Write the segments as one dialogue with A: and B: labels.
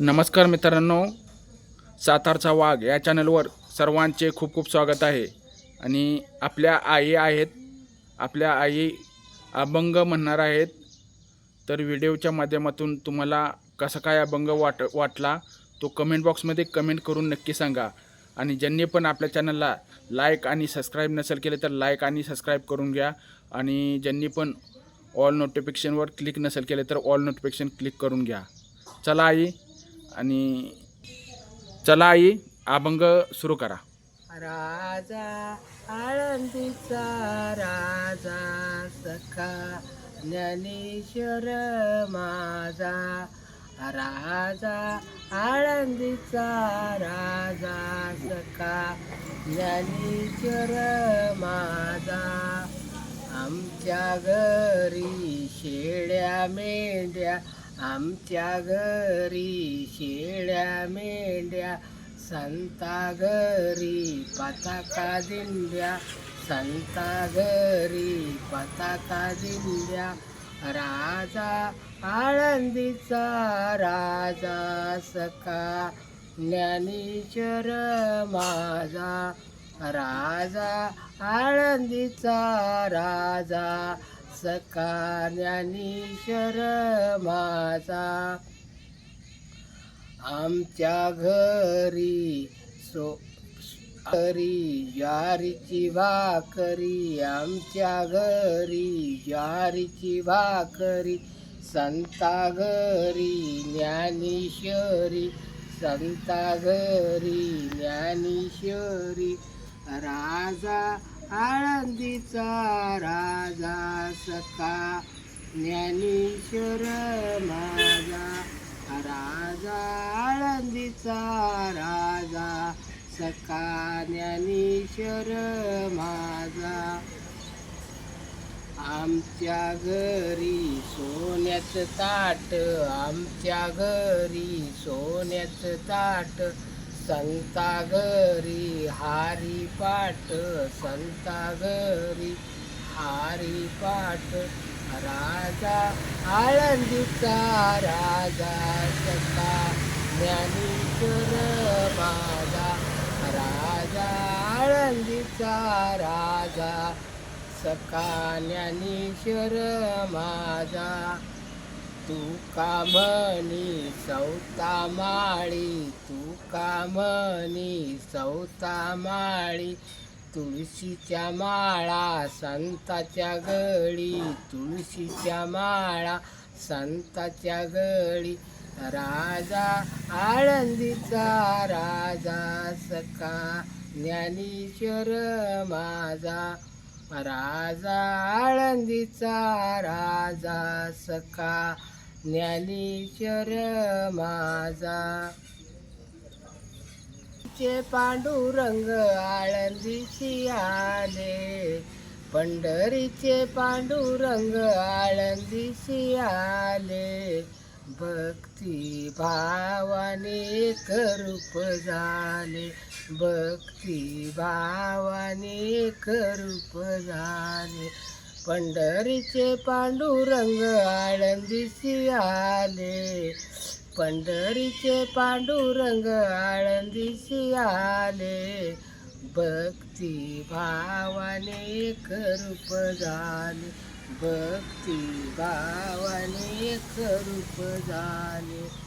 A: नमस्कार मित्रांनो सातारचा वाघ या चॅनलवर सर्वांचे खूप खूप स्वागत आहे. आणि आपल्या आई आहेत आपल्या आई अभंग म्हणणार आहेत. तर व्हिडिओच्या माध्यमातून तुम्हाला कसा काय अभंग वाट वाटला तो कमेंट बॉक्समध्ये कमेंट करून नक्की सांगा. आणि ज्यांनी पण आपल्या चॅनलला लाईक आणि सबस्क्राईब नसेल केले तर लाईक आणि सबस्क्राईब करून घ्या. आणि ज्यांनी पण ऑल नोटिफिकेशनवर क्लिक नसेल केले तर ऑल नोटिफिकेशन क्लिक करून घ्या. चला आई आणि चला आई अभंग सुरू करा.
B: राजा आळंदीचा राजा सखा ज्ञानेश्वर माझा. राजा आळंदीचा राजा सखा ज्ञानेश्वर माझा. आमच्या घरी शेळ्या मेंढ्या आमच्या घरी शेळ्या मेंढ्या संता घरी पताका दिंड्या संता घरी पताका दिंड्या राजा आळंदीचा राजा सखा ज्ञानेश्वर माझा राजा आळंदीचा राजा सखा ज्ञानेश्वर माझा आमच्या घरी सो घरी ज्वारीची भाकरी आमच्या घरी ज्वारीची भाकरी संता घरी ज्ञानेश्वरी संता घरी ज्ञानेश्वरी राजा आळंदीचा राजा सखा ज्ञानेश्वर माझा. राजा आळंदीचा राजा सखा ज्ञानेश्वर माझा. आमच्या घरी सोन्याचं ताट आमच्या घरी सोन्याचं ताट. संता घरी हारी पाट संता घरी हारी पाट राजा आळंदीचा राजा सता ज्ञानेश्वर माझा. राजा आळंदीचा राजा सका ज्ञानेश्वर माझा. तू कामणी सौता माळी? तू कामणी सौता माळी? तुळशीच्या माळा संताच्या गळी. तुळशीच्या माळा संताच्या गळी. राजा आळंदीचा राजा सखा ज्ञानेश्वर माझा. राजा आळंदीचा राजा सखा. ज्ञानेश्वर माझा. चे पांडुरंग आळंदीची आले. पंढरीचे पांडुरंग आळंदीशी आले. भक्ती भावाने करूप झाले. भक्ती भावाने करूप झाले. पंढरीचे पांडुरंग आळंदीशी आले. पंढरीचे पांडुरंग आळंदीशी आले. भक्ती भावाने करूप झाले. भक्ती भावाने करूप झाले.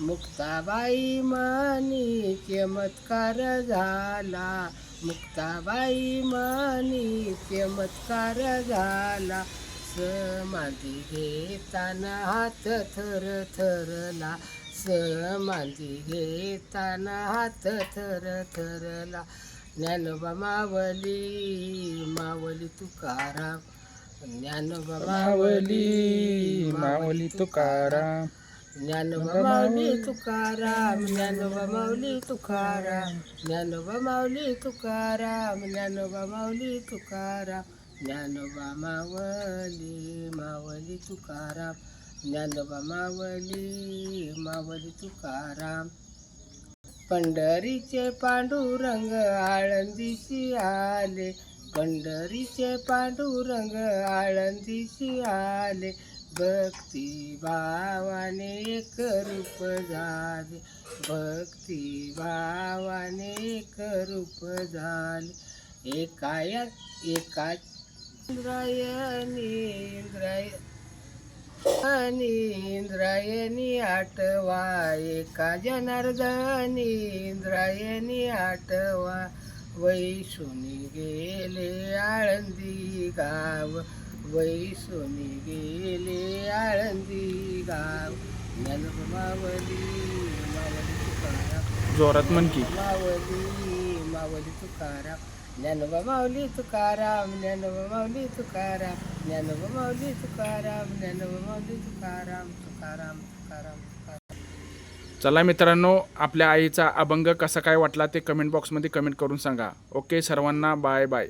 B: मुक्ताबाई मनी चमत्कार झाला. मुक्ताबाई मनी चमत्कार झाला. समाधी घेताना हात थर थरला. समाधी घेताना हात थर थरला. ज्ञानोबा मावली मावली तुकाराम. ज्ञानोबा मावली
A: मावली तुकाराम.
B: ज्ञानोबा माऊली तुकाराम ज्ञानोबा माऊली तुकाराम ज्ञानोबा माऊली तुकाराम ज्ञानोबा माऊली तुकाराम ज्ञानोबा मावली मावली तुकाराम ज्ञानोबा मावली मावली तुकाराम. पंढरीचे पांडुरंग आळंदीशी आले पंढरीचे पांडुरंग आळंदीशी आले भक्ती भावाने करूप झाले. भक्ती भावाने करूप झाले. एकाय एका इंद्रायणी इंद्राय आणि इंद्रायणी आठवा. एका जनार्दनी इंद्रायणी आठवा. वैशुनी गेले आळंदी गाव. वैशुनी गेले आळंदी गाव. मावली मावली तुकाराम.
A: जोरात म्हण की.
B: मावली मावली तुकाराम. ज्ञानोबा माऊली तुकाराम ज्ञानोबा माऊली तुकाराम. ज्ञानोबा माऊली तुकाराम ज्ञानोबा माऊली तुकाराम. तुकाराम तुकाराम तुकाराम.
A: चला मित्रांनो आपल्या आईचा अभंग कसा काय वाटला ते कमेंट बॉक्समध्ये कमेंट करून सांगा. ओके सर्वांना बाय बाय